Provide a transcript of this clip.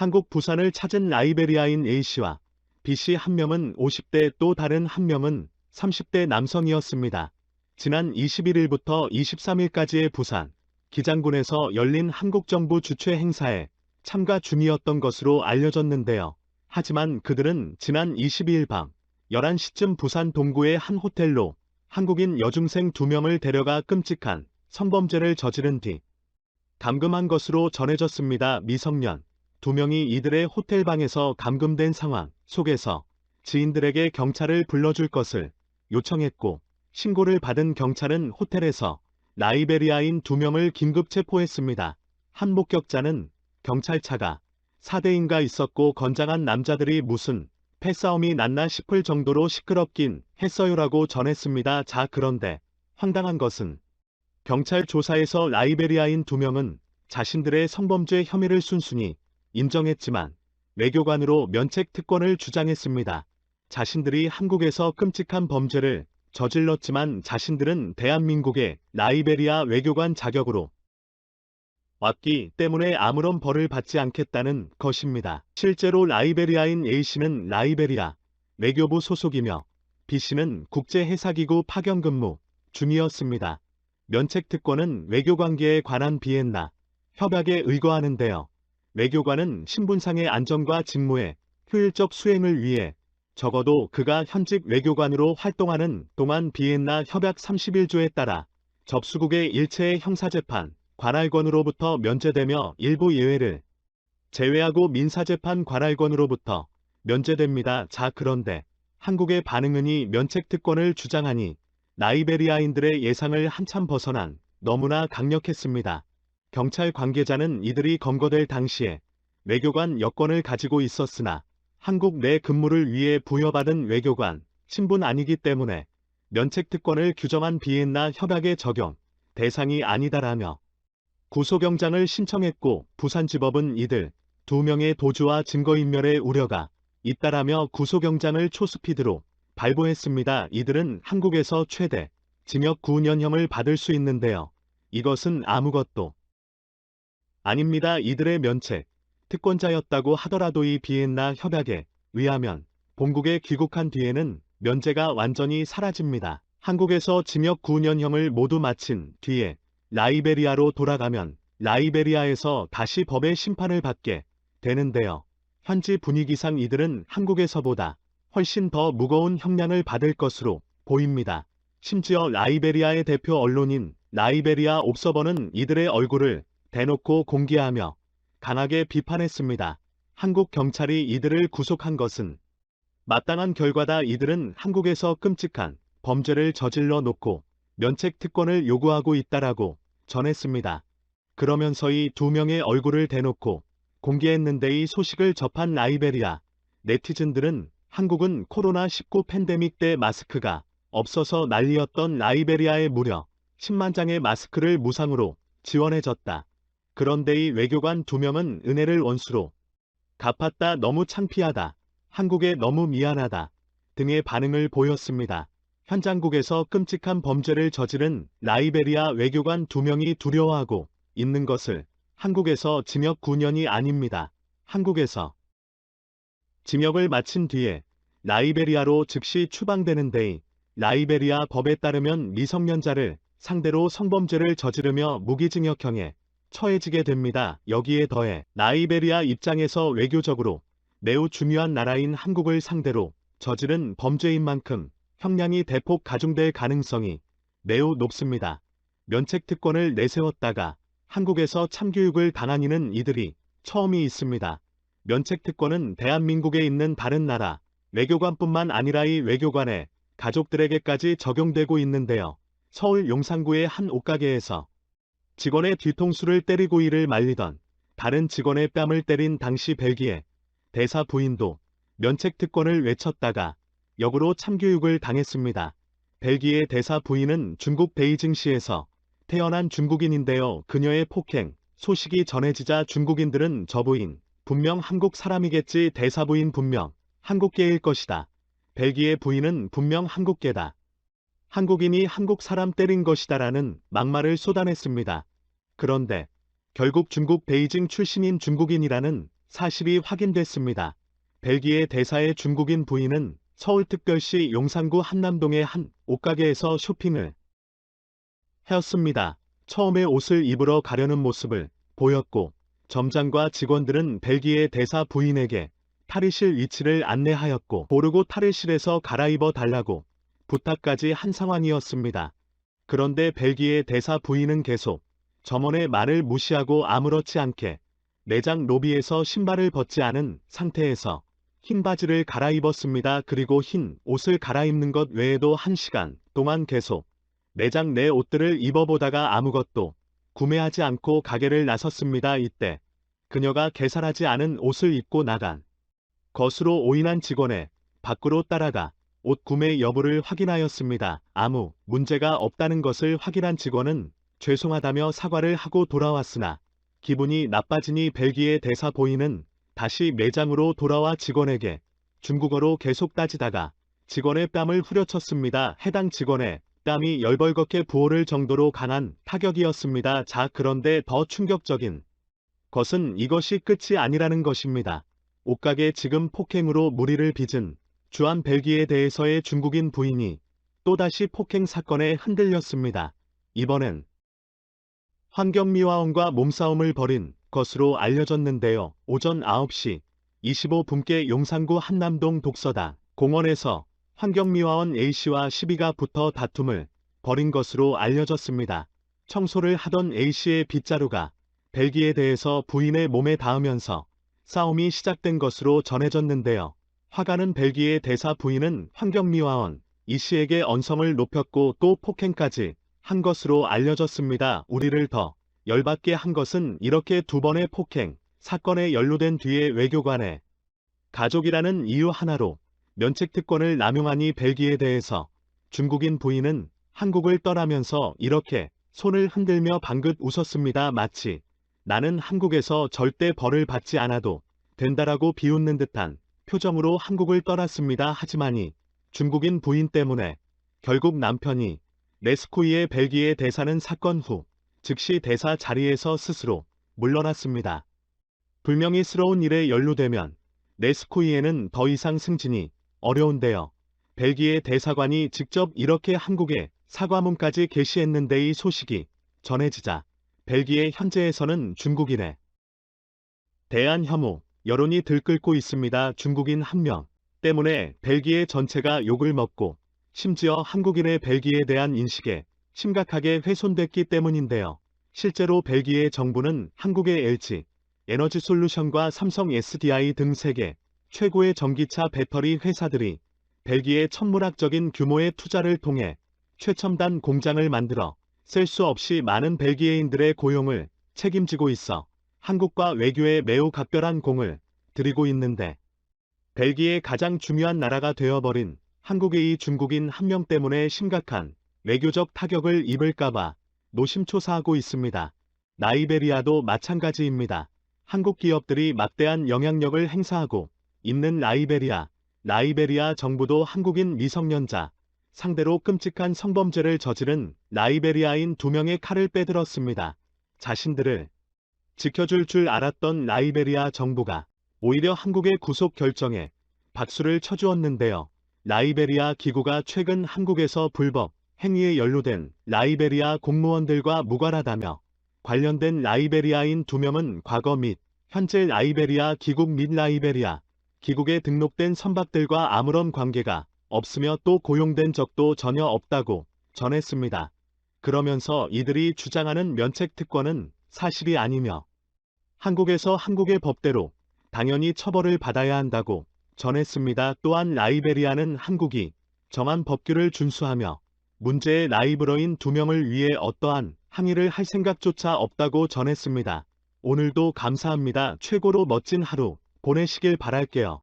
한국 부산을 찾은 라이베리아인 A씨와 B씨 한 명은 50대 또 다른 한 명은 30대 남성이었습니다. 지난 21일부터 23일까지의 부산 기장군에서 열린 한국 정부 주최 행사에 참가 중이었던 것으로 알려졌는데요. 하지만 그들은 지난 22일 밤 11시쯤 부산 동구의 한 호텔로 한국인 여중생 2명을 데려가 끔찍한 성범죄를 저지른 뒤 감금한 것으로 전해졌습니다. 미성년 2명이 이들의 호텔 방에서 감금된 상황 속에서 지인들에게 경찰을 불러줄 것을 요청했고 신고를 받은 경찰은 호텔에서 라이베리아인 2명을 긴급 체포했습니다. 한 목격자는 경찰차가 4대인가 있었고 건장한 남자들이 무슨 패싸움이 났나 싶을 정도로 시끄럽긴 했어요라고 전했습니다. 자 그런데 황당한 것은 경찰 조사에서 라이베리아인 2명은 자신들의 성범죄 혐의를 순순히 인정했지만 외교관으로 면책 특권을 주장했습니다. 자신들이 한국에서 끔찍한 범죄를 저질렀지만 자신들은 대한민국의 라이베리아 외교관 자격으로 왔기 때문에 아무런 벌을 받지 않겠다는 것입니다. 실제로 라이베리아인 A씨는 라이베리아 외교부 소속이며 B씨는 국제해사기구 파견 근무 중이었습니다. 면책 특권은 외교관계에 관한 비엔나 협약에 의거하는데요. 외교관은 신분상의 안정과 직무의 효율적 수행을 위해 적어도 그가 현직 외교관으로 활동하는 동안 비엔나 협약 31조에 따라 접수국의 일체의 형사재판, 관할권으로부터 면제되며 일부 예외를 제외하고 민사재판 관할권으로부터 면제됩니다. 자 그런데 한국의 반응은 이 면책특권을 주장하니 나이베리아인들의 예상을 한참 벗어난 너무나 강력했습니다. 경찰 관계자는 이들이 검거될 당시에 외교관 여권을 가지고 있었으나 한국 내 근무를 위해 부여받은 외교관 신분 아니기 때문에 면책특권을 규정한 비엔나 협약의 적용 대상이 아니다라며 구속영장을 신청했고 부산지법은 이들 두 명의 도주와 증거인멸의 우려가 잇따라며 구속영장을 초스피드로 발부했습니다. 이들은 한국에서 최대 징역 9년형을 받을 수 있는데요. 이것은 아무것도 아닙니다. 이들의 면책, 특권자였다고 하더라도 이 비엔나 협약에 의하면 본국에 귀국한 뒤에는 면제가 완전히 사라집니다. 한국에서 징역 9년형을 모두 마친 뒤에 라이베리아로 돌아가면 라이베리아에서 다시 법의 심판을 받게 되는데요. 현지 분위기상 이들은 한국에서보다 훨씬 더 무거운 형량을 받을 것으로 보입니다. 심지어 라이베리아의 대표 언론인 라이베리아 옵서버는 이들의 얼굴을 대놓고 공개하며 강하게 비판했습니다. 한국 경찰이 이들을 구속한 것은 마땅한 결과다 이들은 한국에서 끔찍한 범죄를 저질러 놓고 면책 특권을 요구하고 있다라고 전했습니다. 그러면서 이 두 명의 얼굴을 대놓고 공개했는데 이 소식을 접한 라이베리아 네티즌들은 한국은 코로나19 팬데믹 때 마스크가 없어서 난리였던 라이베리아에 무려 10만 장의 마스크를 무상으로 지원해줬다. 그런데 이 외교관 두 명은 은혜를 원수로 갚았다 너무 창피하다. 한국에 너무 미안하다. 등의 반응을 보였습니다. 현장국에서 끔찍한 범죄를 저지른 라이베리아 외교관 두 명이 두려워하고 있는 것을 한국에서 징역 9년이 아닙니다. 한국에서 징역을 마친 뒤에 라이베리아로 즉시 추방되는 데이 라이베리아 법에 따르면 미성년자를 상대로 성범죄를 저지르며 무기징역형에 처해지게 됩니다. 여기에 더해 라이베리아 입장에서 외교적으로 매우 중요한 나라인 한국을 상대로 저지른 범죄인 만큼 형량이 대폭 가중될 가능성이 매우 높습니다. 면책 특권을 내세웠다가 한국에서 참교육을 당한 이는 이들이 처음이 있습니다. 면책 특권은 대한민국에 있는 다른 나라 외교관뿐만 아니라 이 외교관의 가족들에게까지 적용되고 있는데요. 서울 용산구의 한 옷가게에서 직원의 뒤통수를 때리고 이를 말리던 다른 직원의 뺨을 때린 당시 벨기에 대사 부인도 면책 특권을 외쳤다가 역으로 참교육을 당했습니다. 벨기에 대사 부인은 중국 베이징시에서 태어난 중국인인데요. 그녀의 폭행 소식이 전해지자 중국인들은 저 부인 분명 한국 사람이겠지 대사 부인 분명 한국계일 것이다. 벨기에 부인은 분명 한국계다. 한국인이 한국 사람 때린 것이다라는 막말을 쏟아냈습니다. 그런데 결국 중국 베이징 출신인 중국인이라는 사실이 확인됐습니다. 벨기에 대사의 중국인 부인은 서울특별시 용산구 한남동의 한 옷가게에서 쇼핑을 해왔습니다. 처음에 옷을 입으러 가려는 모습을 보였고 점장과 직원들은 벨기에 대사 부인에게 탈의실 위치를 안내하였고 모르고 탈의실에서 갈아입어 달라고 부탁까지 한 상황이었습니다. 그런데 벨기에 대사 부인은 계속 점원의 말을 무시하고 아무렇지 않게 매장 로비에서 신발을 벗지 않은 상태에서 흰 바지를 갈아입었습니다. 그리고 흰 옷을 갈아입는 것 외에도 한 시간 동안 계속 매장 내 옷들을 입어보다가 아무것도 구매하지 않고 가게를 나섰습니다. 이때 그녀가 계산하지 않은 옷을 입고 나간 것으로 오인한 직원의 밖으로 따라가 옷 구매 여부를 확인하였습니다. 아무 문제가 없다는 것을 확인한 직원은 죄송하다며 사과를 하고 돌아왔으나 기분이 나빠지니 벨기에 대사 보이는 다시 매장으로 돌아와 직원에게 중국어로 계속 따지다가 직원의 뺨을 후려쳤습니다. 해당 직원의 땀이 열벌겋게 부어를 정도로 강한 타격이었습니다. 자, 그런데 더 충격적인 것은 이것이 끝이 아니라는 것입니다. 옷가게 지금 폭행으로 무리를 빚은 주한 벨기에 대해서의 중국인 부인이 또다시 폭행 사건에 흔들렸습니다. 이번엔 환경미화원과 몸싸움을 벌인 것으로 알려졌는데요. 오전 9시 25분께 용산구 한남동 독서다 공원에서 환경미화원 A씨와 시비가 붙어 다툼을 벌인 것으로 알려졌습니다. 청소를 하던 A씨의 빗자루가 벨기에 대해서 부인의 몸에 닿으면서 싸움이 시작된 것으로 전해졌는데요. 화가는 벨기에 대사 부인은 환경미화원 이씨에게 언성을 높였고 또 폭행까지 한 것으로 알려졌습니다. 우리를 더 열받게 한 것은 이렇게 두 번의 폭행 사건에 연루된 뒤에 외교관의 가족이라는 이유 하나로 면책 특권을 남용하니 벨기에 대해서 중국인 부인은 한국을 떠나면서 이렇게 손을 흔들며 방긋 웃었습니다. 마치 나는 한국에서 절대 벌을 받지 않아도 된다라고 비웃는 듯한 표정으로 한국을 떠났습니다. 하지만이 중국인 부인 때문에 결국 남편이 레스코이의 벨기에 대사는 사건 후 즉시 대사 자리에서 스스로 물러났습니다. 불명예스러운 일에 연루되면 레스코이에는 더 이상 승진이 어려운데요. 벨기에 대사관이 직접 이렇게 한국에 사과문까지 게시했는데 이 소식이 전해지자 벨기에 현재에서는 중국인에 대한 혐오, 여론이 들끓고 있습니다. 중국인 한 명 때문에 벨기에 전체가 욕을 먹고 심지어 한국인의 벨기에에 대한 인식에 심각하게 훼손됐기 때문인데요. 실제로 벨기에 정부는 한국의 LG, 에너지 솔루션과 삼성 SDI 등 세계 최고의 전기차 배터리 회사들이 벨기에 천문학적인 규모의 투자를 통해 최첨단 공장을 만들어 셀 수 없이 많은 벨기에인들의 고용을 책임지고 있어 한국과 외교에 매우 각별한 공을 들이고 있는데 벨기에 가장 중요한 나라가 되어버린 한국의 이 중국인 한 명 때문에 심각한 외교적 타격을 입을까봐 노심초사하고 있습니다. 나이베리아도 마찬가지입니다. 한국 기업들이 막대한 영향력을 행사하고 있는 라이베리아, 라이베리아 정부도 한국인 미성년자 상대로 끔찍한 성범죄를 저지른 라이베리아인 두 명의 칼을 빼들었습니다. 자신들을 지켜줄 줄 알았던 라이베리아 정부가 오히려 한국의 구속 결정에 박수를 쳐주었는데요. 라이베리아 기구가 최근 한국에서 불법 행위에 연루된 라이베리아 공무원들과 무관하다며 관련된 라이베리아인 두 명은 과거 및 현재 라이베리아 기국 및 라이베리아 기국에 등록된 선박들과 아무런 관계가 없으며 또 고용된 적도 전혀 없다고 전했습니다. 그러면서 이들이 주장하는 면책 특권은 사실이 아니며 한국에서 한국의 법대로 당연히 처벌을 받아야 한다고 전했습니다. 또한 라이베리아는 한국이 정한 법규를 준수하며 문제의 라이브러인 두 명을 위해 어떠한 항의를 할 생각조차 없다고 전했습니다. 오늘도 감사합니다. 최고로 멋진 하루 보내시길 바랄게요.